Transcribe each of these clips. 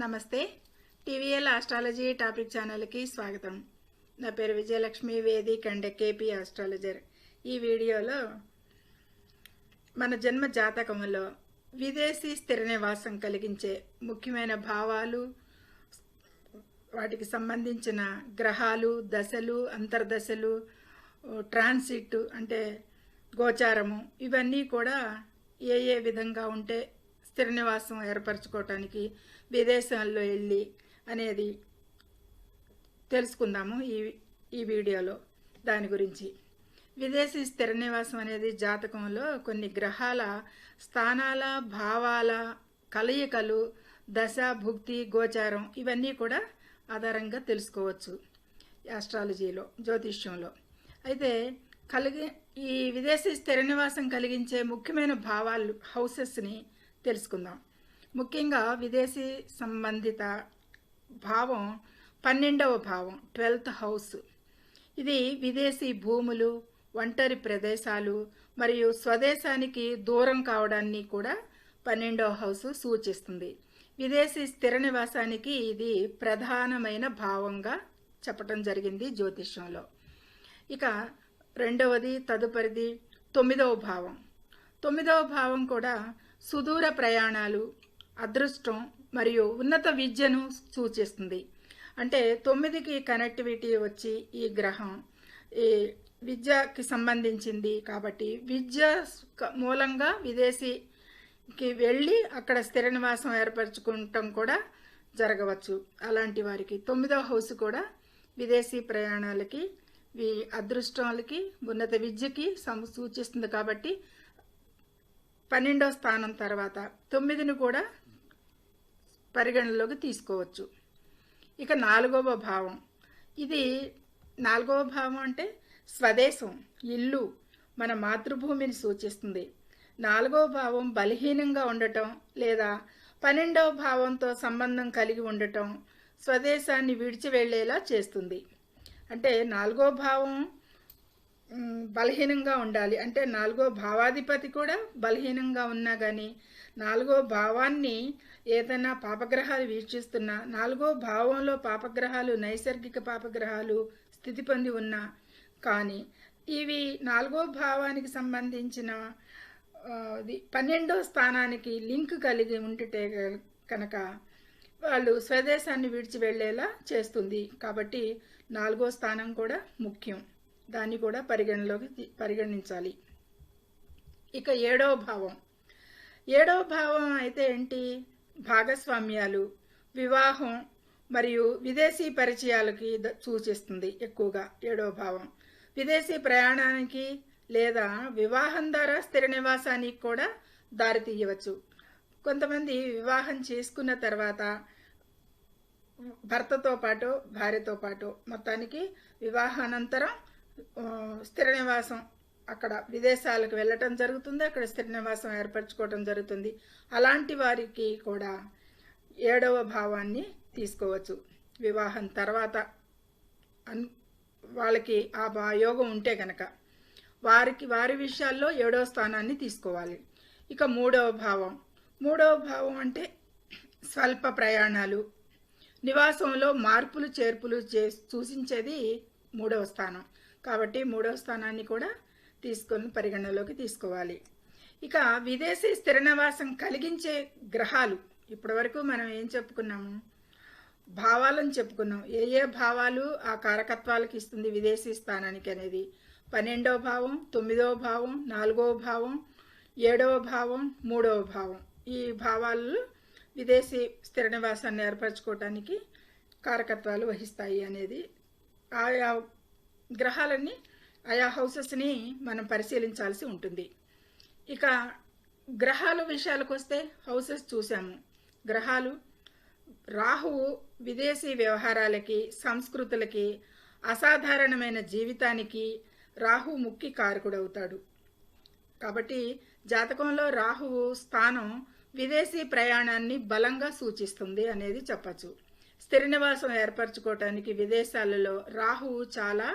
నమస్తే. TVL astrology topic ఛానల్కి స్వాగతం. నా పేరు Vijayalakshmi Vedic and KP astrologer. ఈ వీడియోలో మన జన్మ జాతకంలో విదేశీ స్థిర నివాసం కలిగించే ముఖ్యమైన భావాలు వాటికి సంబంధించిన గ్రహాలు దశలు అంతర్దశలు ట్రాన్సిట్ అంటే గోచారము ఇవన్నీ కూడా ఏ ఏ విధంగా ఉంటే స్థిర నివాసం ఏర్పరచుకోవటానికి విదేశాల్లో వెళ్ళి అనేది తెలుసుకుందాము ఈ ఈ వీడియోలో దాని గురించి. విదేశీ స్థిర నివాసం అనేది జాతకంలో కొన్ని గ్రహాల స్థానాల భావాల కలయికలు దశ భుక్తి గోచారం ఇవన్నీ కూడా ఆధారంగా తెలుసుకోవచ్చు ఆస్ట్రాలజీలో జ్యోతిష్యంలో. అయితే కలిగి ఈ విదేశీ స్థిర నివాసం కలిగించే ముఖ్యమైన భావాలు హౌసెస్ని తెలుసుకుందాం. ముఖ్యంగా విదేశీ సంబంధిత భావం పన్నెండవ భావం ట్వెల్త్ హౌస్. ఇది విదేశీ భూములు ఒంటరి ప్రదేశాలు మరియు స్వదేశానికి దూరం కావడాన్ని కూడా పన్నెండవ హౌస్ సూచిస్తుంది. విదేశీ స్థిర నివాసానికి ఇది ప్రధానమైన భావంగా చెప్పటం జరిగింది జ్యోతిష్యంలో. ఇక రెండవది తదుపరిది తొమ్మిదవ భావం. తొమ్మిదవ భావం కూడా సుదూర ప్రయాణాలు అదృష్టం మరియు ఉన్నత విద్యను సూచిస్తుంది. అంటే తొమ్మిదికి కనెక్టివిటీ వచ్చి ఈ గ్రహం ఈ విద్యకి సంబంధించింది కాబట్టి విద్య మూలంగా విదేశీకి వెళ్ళి అక్కడ స్థిర నివాసం ఏర్పరచుకుంటాం కూడా జరగవచ్చు. అలాంటి వారికి తొమ్మిదవ హౌస్ కూడా విదేశీ ప్రయాణాలకి అదృష్టాలకి ఉన్నత విద్యకి సూచిస్తుంది కాబట్టి పన్నెండో స్థానం తర్వాత తొమ్మిదిని కూడా పరిగణలోకి తీసుకోవచ్చు. ఇక నాలుగవ భావం. ఇది నాలుగవ భావం అంటే స్వదేశం ఇల్లు మన మాతృభూమిని సూచిస్తుంది. నాలుగవ భావం బలహీనంగా ఉండటం లేదా పన్నెండవ భావంతో సంబంధం కలిగి ఉండటం స్వదేశాన్ని విడిచి వెళ్ళేలా చేస్తుంది. అంటే నాలుగో భావం బలహీనంగా ఉండాలి. అంటే నాలుగో భావాధిపతి కూడా బలహీనంగా ఉన్నా కానీ నాలుగో భావాన్ని ఏదైనా పాపగ్రహాలు వీక్షిస్తున్నా నాలుగో భావంలో పాపగ్రహాలు నైసర్గిక పాపగ్రహాలు స్థితి పొంది ఉన్నా కానీ ఇవి నాలుగో భావానికి సంబంధించిన పన్నెండో స్థానానికి లింక్ కలిగి ఉంటే కనుక వాళ్ళు స్వదేశాన్ని విడిచి వెళ్ళేలా చేస్తుంది. కాబట్టి నాలుగో స్థానం కూడా ముఖ్యం. దాన్ని కూడా పరిగణలోకి పరిగణించాలి. ఇక ఏడవ భావం. ఏడవ భావం అయితే ఏంటి? భాగస్వామ్యాలు వివాహం మరియు విదేశీ పరిచయాలకి సూచిస్తుంది ఎక్కువగా ఏడవ భావం. విదేశీ ప్రయాణానికి లేదా వివాహం ద్వారా స్థిర నివాసానికి కూడా దారి తీయవచ్చు. కొంతమంది వివాహం చేసుకున్న తర్వాత భర్తతో పాటు భార్యతో పాటు మొత్తానికి వివాహానంతరం స్థిర నివాసం అక్కడ విదేశాలకు వెళ్ళటం జరుగుతుంది అక్కడ స్థిర నివాసం ఏర్పరచుకోవటం జరుగుతుంది. అలాంటి వారికి కూడా ఏడవ భావాన్ని తీసుకోవచ్చు. వివాహం తర్వాత అన్ వాళ్ళకి ఆ యోగం ఉంటే కనుక వారికి వారి విషయాల్లో ఏడవ స్థానాన్ని తీసుకోవాలి. ఇక మూడవ భావం. మూడవ భావం అంటే స్వల్ప ప్రయాణాలు. నివాసంలో మార్పులు చేర్పులు చే సూచించేది మూడవ స్థానం. కాబట్టి మూడవ స్థానాన్ని కూడా తీసుకొని పరిగణలోకి తీసుకోవాలి. ఇక విదేశీ స్థిర నివాసం కలిగించే గ్రహాలు ఇప్పటివరకు మనం ఏం చెప్పుకున్నాము? భావాలను చెప్పుకున్నాం. ఏ ఏ భావాలు ఆ కారకత్వాలకు ఇస్తుంది విదేశీ స్థానానికి అనేది? పన్నెండవ భావం తొమ్మిదవ భావం నాలుగవ భావం ఏడవ భావం మూడవ భావం. ఈ భావాలు విదేశీ స్థిర నివాసాన్ని ఏర్పరచుకోవటానికి కారకత్వాలు వహిస్తాయి అనేది ఆయా గ్రహాలన్నీ ఆయా హౌసెస్ని మనం పరిశీలించాల్సి ఉంటుంది. ఇక గ్రహాల విషయాలకు వస్తే హౌసెస్ చూసాము గ్రహాలు రాహువు విదేశీ వ్యవహారాలకి సంస్కృతులకి అసాధారణమైన జీవితానికి రాహు ముఖ్య కారకుడవుతాడు. కాబట్టి జాతకంలో రాహువు స్థానం విదేశీ ప్రయాణాన్ని బలంగా సూచిస్తుంది అనేది చెప్పచ్చు. స్థిర నివాసం ఏర్పరచుకోవటానికి విదేశాలలో రాహువు చాలా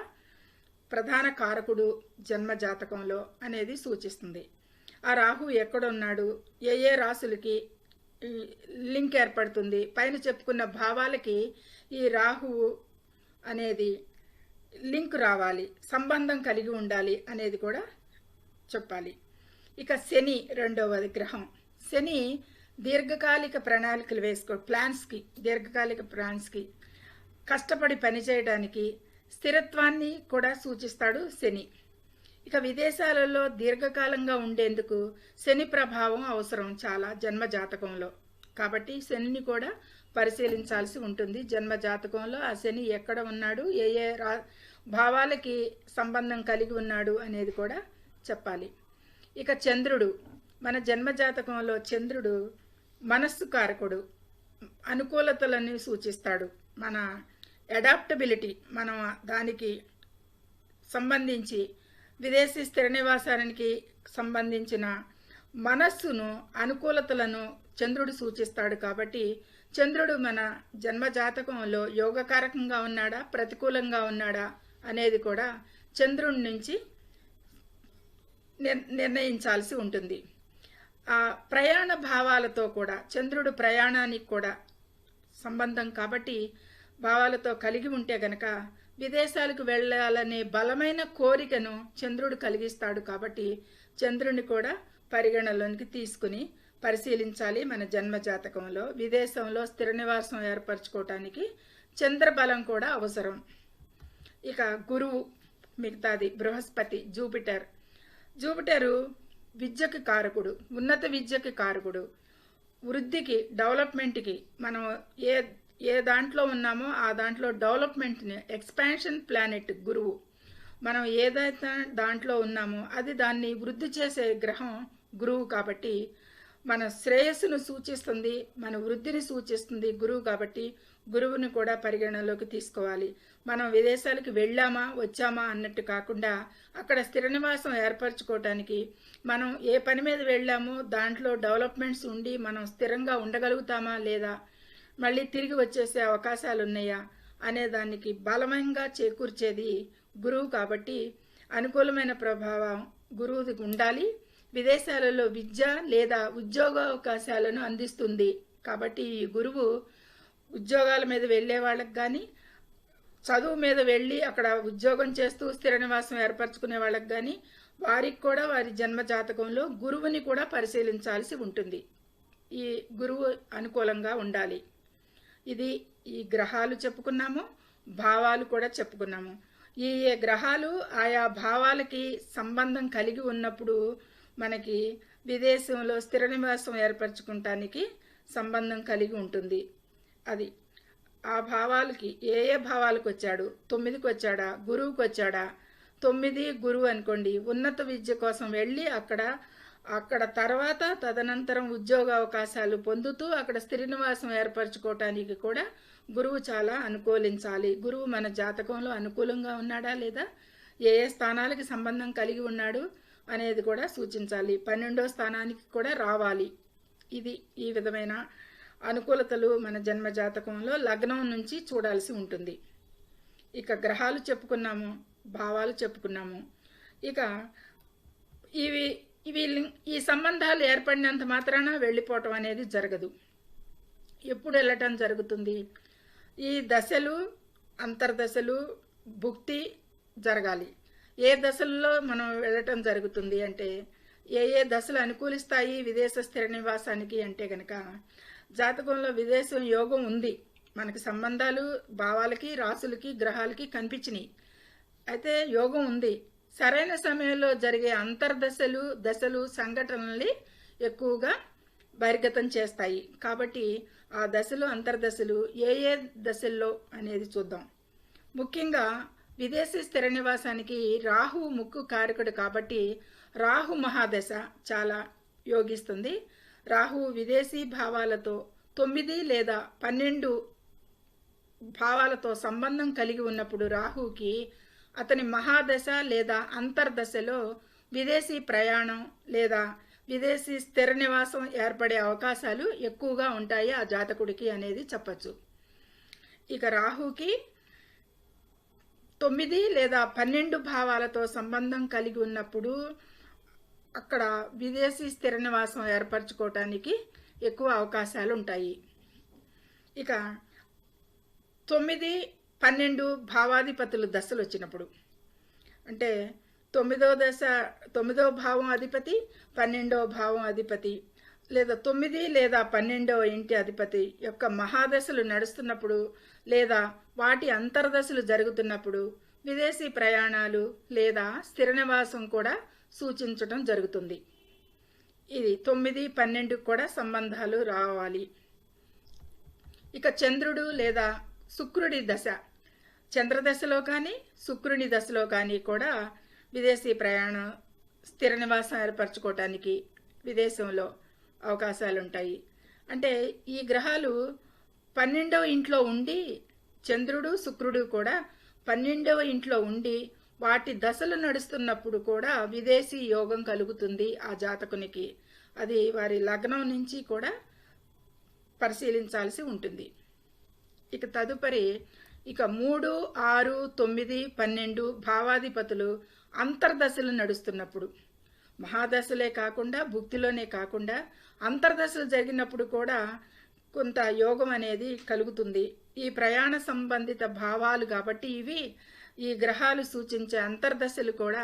ప్రధాన కారకుడు జన్మ జాతకంలో అనేది సూచిస్తుంది. ఆ రాహు ఎక్కడున్నాడు? ఏ ఏ రాసులకి లింక్ ఏర్పడుతుంది? పైన చెప్పుకున్న భావాలకి ఈ రాహువు అనేది లింక్ రావాలి సంబంధం కలిగి ఉండాలి అనేది కూడా చెప్పాలి. ఇక శని రెండవ గ్రహం. శని దీర్ఘకాలిక ప్రణాళికలు వేసుకో ప్లాన్స్కి దీర్ఘకాలిక ప్లాన్స్కి కష్టపడి పనిచేయడానికి స్థిరత్వాన్ని కూడా సూచిస్తాడు శని. ఇక విదేశాలలో దీర్ఘకాలంగా ఉండేందుకు శని ప్రభావం అవసరం చాలా జన్మ జాతకంలో. కాబట్టి శనిని కూడా పరిశీలించాల్సి ఉంటుంది. జన్మ జాతకంలో ఆ శని ఎక్కడ ఉన్నాడు ఏ ఏ రా భావాలకి సంబంధం కలిగి ఉన్నాడు అనేది కూడా చెప్పాలి. ఇక చంద్రుడు మన జన్మ జాతకంలో చంద్రుడు మనస్సు కారకుడు అనుకూలతలని సూచిస్తాడు. మన అడాప్టబిలిటీ మనం దానికి సంబంధించి విదేశీ స్థిర నివాసానికి సంబంధించిన మనస్సును అనుకూలతలను చంద్రుడు సూచిస్తాడు కాబట్టి చంద్రుడు మన జన్మ జాతకంలో యోగకారకంగా ఉన్నాడా ప్రతికూలంగా ఉన్నాడా అనేది కూడా చంద్రుడి నుంచి నిర్ణయించాల్సి ఉంటుంది. ఆ ప్రయాణ భావాలతో కూడా చంద్రుడు ప్రయాణానికి కూడా సంబంధం కాబట్టి భావాలతో కలిగి ఉంటే గనక విదేశాలకు వెళ్ళాలనే బలమైన కోరికను చంద్రుడు కలిగిస్తాడు కాబట్టి చంద్రుని కూడా పరిగణలోనికి తీసుకుని పరిశీలించాలి మన జన్మ జాతకంలో. విదేశంలో స్థిర నివాసం ఏర్పరచుకోవటానికి చంద్రబలం కూడా అవసరం. ఇక గురువు మిగతాది బృహస్పతి జూపిటర్. జూపిటరు విద్యకి కారకుడు ఉన్నత విద్యకి కారకుడు. వృద్ధికి డెవలప్మెంట్కి మనం ఏ ఏ దాంట్లో ఉన్నామో ఆ దాంట్లో డెవలప్మెంట్ని ఎక్స్పాన్షన్ ప్లానెట్ గురువు. మనం ఏదైతే దాంట్లో ఉన్నామో అది దాన్ని వృద్ధి చేసే గ్రహం గురువు కాబట్టి మన శ్రేయస్సును సూచిస్తుంది మన వృద్ధిని సూచిస్తుంది గురువు కాబట్టి గురువుని కూడా పరిగణనలోకి తీసుకోవాలి. మనం విదేశాలకు వెళ్ళామా వచ్చామా అన్నట్టు కాకుండా అక్కడ స్థిర నివాసం ఏర్పరచుకోవటానికి మనం ఏ పని మీద వెళ్ళామో దాంట్లో డెవలప్మెంట్స్ ఉండి మనం స్థిరంగా ఉండగలుగుతామా లేదా మళ్ళీ తిరిగి వచ్చేసే అవకాశాలు ఉన్నాయా అనే దానికి బలమంగా చేకూర్చేది గురువు కాబట్టి అనుకూలమైన ప్రభావం గురువుది ఉండాలి. విదేశాలలో విద్య లేదా ఉద్యోగ అవకాశాలను అందిస్తుంది కాబట్టి ఈ గురువు ఉద్యోగాల మీద వెళ్ళే వాళ్ళకి కానీ చదువు మీద వెళ్ళి అక్కడ ఉద్యోగం చేస్తూ స్థిర నివాసం ఏర్పరచుకునే వాళ్ళకి కానీ వారికి కూడా వారి జన్మ జాతకంలో గురువుని కూడా పరిశీలించాల్సి ఉంటుంది. ఈ గురువు అనుకూలంగా ఉండాలి. ఇది ఈ గ్రహాలు చెప్పుకున్నాము భావాలు కూడా చెప్పుకున్నాము. ఈ గ్రహాలు ఆయా భావాలకి సంబంధం కలిగి ఉన్నప్పుడు మనకి విదేశంలో స్థిర నివాసం ఏర్పరచుకుంటానికి సంబంధం కలిగి ఉంటుంది. అది ఆ భావాలకి ఏ ఏ భావాలకు వచ్చాడు? తొమ్మిదికి వచ్చాడా? గురువుకి వచ్చాడా? తొమ్మిది గురువు అనుకోండి ఉన్నత విద్య కోసం వెళ్ళి అక్కడ అక్కడ తర్వాత తదనంతరం ఉద్యోగ అవకాశాలు పొందుతూ అక్కడ స్త్రీనివాసం ఏర్పరచుకోవటానికి కూడా గురువు చాలా అనుకూలించాలి. గురువు మన జాతకంలో అనుకూలంగా ఉన్నాడా లేదా? ఏ ఏ స్థానాలకి సంబంధం కలిగి ఉన్నాడు అనేది కూడా సూచించాలి. పన్నెండో స్థానానికి కూడా రావాలి. ఇది ఈ విధమైన అనుకూలతలు మన జన్మ జాతకంలో లగ్నం నుంచి చూడాల్సి ఉంటుంది. ఇక గ్రహాలు చెప్పుకున్నాము భావాలు చెప్పుకున్నాము. ఇక ఇవి ఇవి ఈ సంబంధాలు ఏర్పడినంత మాత్రాన వెళ్ళిపోవటం అనేది జరగదు. ఎప్పుడు వెళ్ళటం జరుగుతుంది? ఈ దశలు అంతర్దశలు భుక్తి జరగాలి. ఏ దశల్లో మనం వెళ్ళటం జరుగుతుంది అంటే ఏ ఏ దశలు అనుకూలిస్తాయి విదేశ స్థిర నివాసానికి అంటే కనుక జాతకంలో విదేశం యోగం ఉంది. మనకి సంబంధాలు భావాలకి రాసులకి గ్రహాలకి కనిపించినాయి. అయితే యోగం ఉంది. సరైన సమయంలో జరిగే అంతర్దశలు దశలు సంఘటనల్ని ఎక్కువగా బహిర్గతం చేస్తాయి. కాబట్టి ఆ దశలు అంతర్దశలు ఏ ఏ దశల్లో అనేది చూద్దాం. ముఖ్యంగా విదేశీ స్థిర నివాసానికి రాహు ముక్కు కారకుడు కాబట్టి రాహు మహాదశ చాలా యోగిస్తుంది. రాహు విదేశీ భావాలతో తొమ్మిది లేదా పన్నెండు భావాలతో సంబంధం కలిగి ఉన్నప్పుడు రాహుకి అతని మహాదశ లేదా అంతర్దశలో విదేశీ ప్రయాణం లేదా విదేశీ స్థిర నివాసం ఏర్పడే అవకాశాలు ఎక్కువగా ఉంటాయి ఆ జాతకుడికి అనేది చెప్పచ్చు. ఇక రాహుకి తొమ్మిది లేదా పన్నెండు భావాలతో సంబంధం కలిగి ఉన్నప్పుడు అక్కడ విదేశీ స్థిర నివాసం ఏర్పరచుకోవటానికి ఎక్కువ అవకాశాలు ఉంటాయి. ఇక తొమ్మిది పన్నెండు భావాధిపతులు దశలు వచ్చినప్పుడు. అంటే తొమ్మిదో దశ తొమ్మిదో భావం అధిపతి పన్నెండవ భావం అధిపతి లేదా తొమ్మిది లేదా పన్నెండవ ఇంటి అధిపతి యొక్క మహాదశలు నడుస్తున్నప్పుడు లేదా వాటి అంతర్దశలు జరుగుతున్నప్పుడు విదేశీ ప్రయాణాలు లేదా స్థిర నివాసం కూడా సూచించడం జరుగుతుంది. ఇది తొమ్మిది పన్నెండు కూడా సంబంధాలు రావాలి. ఇక చంద్రుడు లేదా శుక్రుడి దశ. చంద్రదశలో కానీ శుక్రుని దశలో కానీ కూడా విదేశీ ప్రయాణం స్థిర నివాసం ఏర్పరచుకోవటానికి విదేశంలో అవకాశాలు ఉంటాయి అంటే ఈ గ్రహాలు పన్నెండవ ఇంట్లో ఉండి చంద్రుడు శుక్రుడు కూడా పన్నెండవ ఇంట్లో ఉండి వాటి దశలు నడుస్తున్నప్పుడు కూడా విదేశీ యోగం కలుగుతుంది ఆ జాతకునికి. అది వారి లగ్నం నుంచి కూడా పరిశీలించాల్సి ఉంటుంది. ఇక తదుపరి ఇక మూడు ఆరు తొమ్మిది పన్నెండు భావాధిపతులు అంతర్దశలు నడుస్తున్నప్పుడు. మహాదశలే కాకుండా భుక్తిలోనే కాకుండా అంతర్దశలు జరిగినప్పుడు కూడా కొంత యోగం అనేది కలుగుతుంది. ఈ ప్రయాణ సంబంధిత భావాలు కాబట్టి ఇవి ఈ గ్రహాలు సూచించే అంతర్దశలు కూడా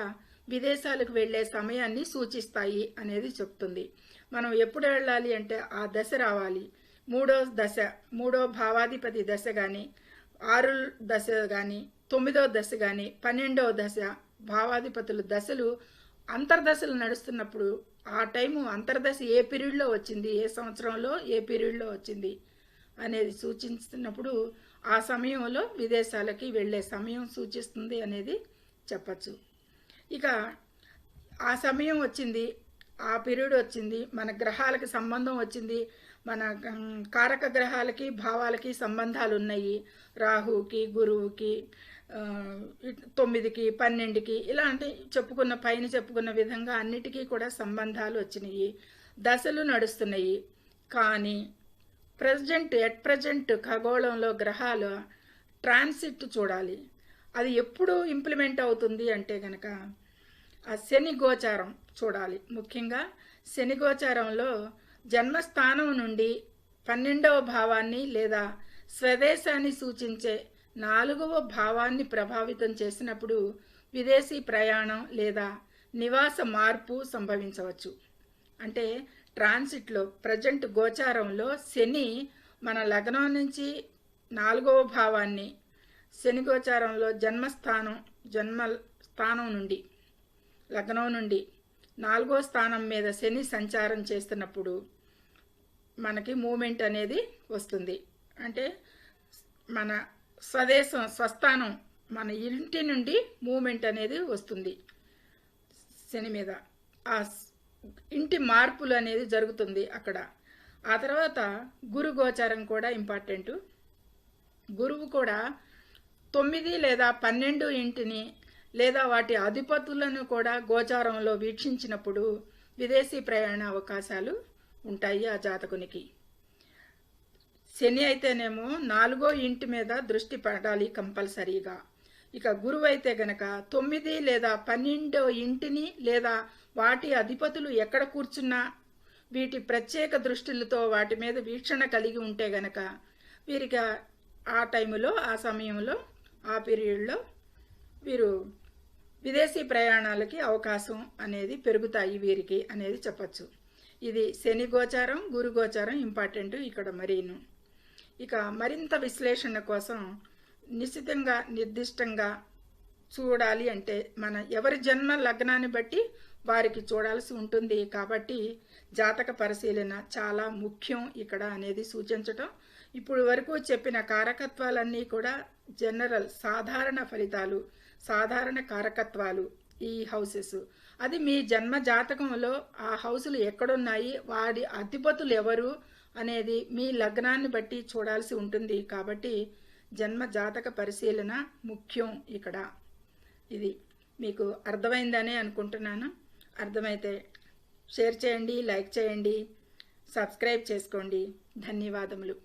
విదేశాలకు వెళ్ళే సమయాన్ని సూచిస్తాయి అనేది చెప్తుంది. మనం ఎప్పుడు వెళ్ళాలి అంటే ఆ దశ రావాలి. మూడో దశ మూడో భావాధిపతి దశ కానీ ఆరు దశ కానీ తొమ్మిదో దశ కానీ పన్నెండవ దశ భావాధిపతుల దశలు అంతర్దశలు నడుస్తున్నప్పుడు ఆ టైము అంతర్దశ ఏ పీరియడ్లో వచ్చింది ఏ సంవత్సరంలో ఏ పీరియడ్లో వచ్చింది అనేది సూచిస్తున్నప్పుడు ఆ సమయంలో విదేశాలకి వెళ్ళే సమయం సూచిస్తుంది అనేది చెప్పచ్చు. ఇక ఆ సమయం వచ్చింది ఆ పీరియడ్ వచ్చింది మన గ్రహాలకు సంబంధం వచ్చింది మన కారక గ్రహాలకి భావాలకి సంబంధాలు ఉన్నాయి రాహుకి గురువుకి తొమ్మిదికి పన్నెండుకి ఇలాంటి చెప్పుకున్న పైన చెప్పుకున్న విధంగా అన్నిటికీ కూడా సంబంధాలు వచ్చినాయి. దశలు నడుస్తున్నాయి. కానీ ప్రజెంట్ ఎట్ ప్రజెంట్ ఖగోళంలో గ్రహాలు ట్రాన్సిట్ చూడాలి. అది ఎప్పుడు ఇంప్లిమెంట్ అవుతుంది అంటే కనుక ఆ శని గోచారం చూడాలి. ముఖ్యంగా శని గోచారంలో జన్మస్థానం నుండి పన్నెండవ భావాన్ని లేదా స్వదేశాన్ని సూచించే నాలుగవ భావాన్ని ప్రభావితం చేసినప్పుడు విదేశీ ప్రయాణం లేదా నివాస మార్పు సంభవించవచ్చు. అంటే ట్రాన్సిట్లో ప్రజెంట్ గోచారంలో శని మన లగ్నం నుంచి నాలుగవ భావాన్ని శని గోచారంలో జన్మస్థానం జన్మ స్థానం నుండి లగ్నం నుండి నాలుగో స్థానం మీద శని సంచారం చేస్తున్నప్పుడు మనకి మూమెంట్ అనేది వస్తుంది. అంటే మన స్వదేశం స్వస్థానం మన ఇంటి నుండి మూమెంట్ అనేది వస్తుంది శని మీద. ఆ ఇంటి మార్పులు అనేది జరుగుతుంది అక్కడ. ఆ తర్వాత గురు గోచారం కూడా ఇంపార్టెంట్. గురువు కూడా తొమ్మిది లేదా పన్నెండు ఇంటిని లేదా వాటి అధిపతులను కూడా గోచారంలో వీక్షించినప్పుడు విదేశీ ప్రయాణ అవకాశాలు ఉంటాయి ఆ జాతకునికి. శని అయితేనేమో నాలుగో ఇంటి మీద దృష్టి పడాలి కంపల్సరీగా. ఇక గురువు అయితే గనక తొమ్మిది లేదా పన్నెండో ఇంటిని లేదా వాటి అధిపతులు ఎక్కడ కూర్చున్నా వీటి ప్రత్యేక దృష్టిలతో వాటి మీద వీక్షణ కలిగి ఉంటే గనక వీరికి ఆ టైంలో ఆ సమయంలో ఆ పీరియడ్లో వీరు విదేశీ ప్రయాణాలకి అవకాశం అనేది పెరుగుతాయి వీరికి అనేది చెప్పచ్చు. ఇది శని గోచారం గురు గోచారం ఇంపార్టెంట్ ఇక్కడ మరీను. ఇక మరింత విశ్లేషణ కోసం నిశ్చితంగా నిర్దిష్టంగా చూడాలి అంటే మన ఎవరి జన్మ లగ్నాన్ని బట్టి వారికి చూడాల్సి ఉంటుంది. కాబట్టి జాతక పరిశీలన చాలా ముఖ్యం ఇక్కడ అనేది సూచించటం. ఇప్పుడు వరకు చెప్పిన కారకత్వాలన్నీ కూడా జనరల్ సాధారణ ఫలితాలు సాధారణ కారకత్వాలు ఈ హౌసెస్. అది మీ జన్మ జాతకంలో ఆ హౌసులు ఎక్కడున్నాయి వాడి అధిపతులు ఎవరు అనేది మీ లగ్నాన్ని బట్టి చూడాల్సి ఉంటుంది. కాబట్టి జన్మ జాతక పరిశీలన ముఖ్యం ఇక్కడ. ఇది మీకు అర్థమైందనే అనుకుంటున్నాను. అర్థమైతే షేర్ చేయండి లైక్ చేయండి సబ్స్క్రైబ్ చేసుకోండి. ధన్యవాదములు.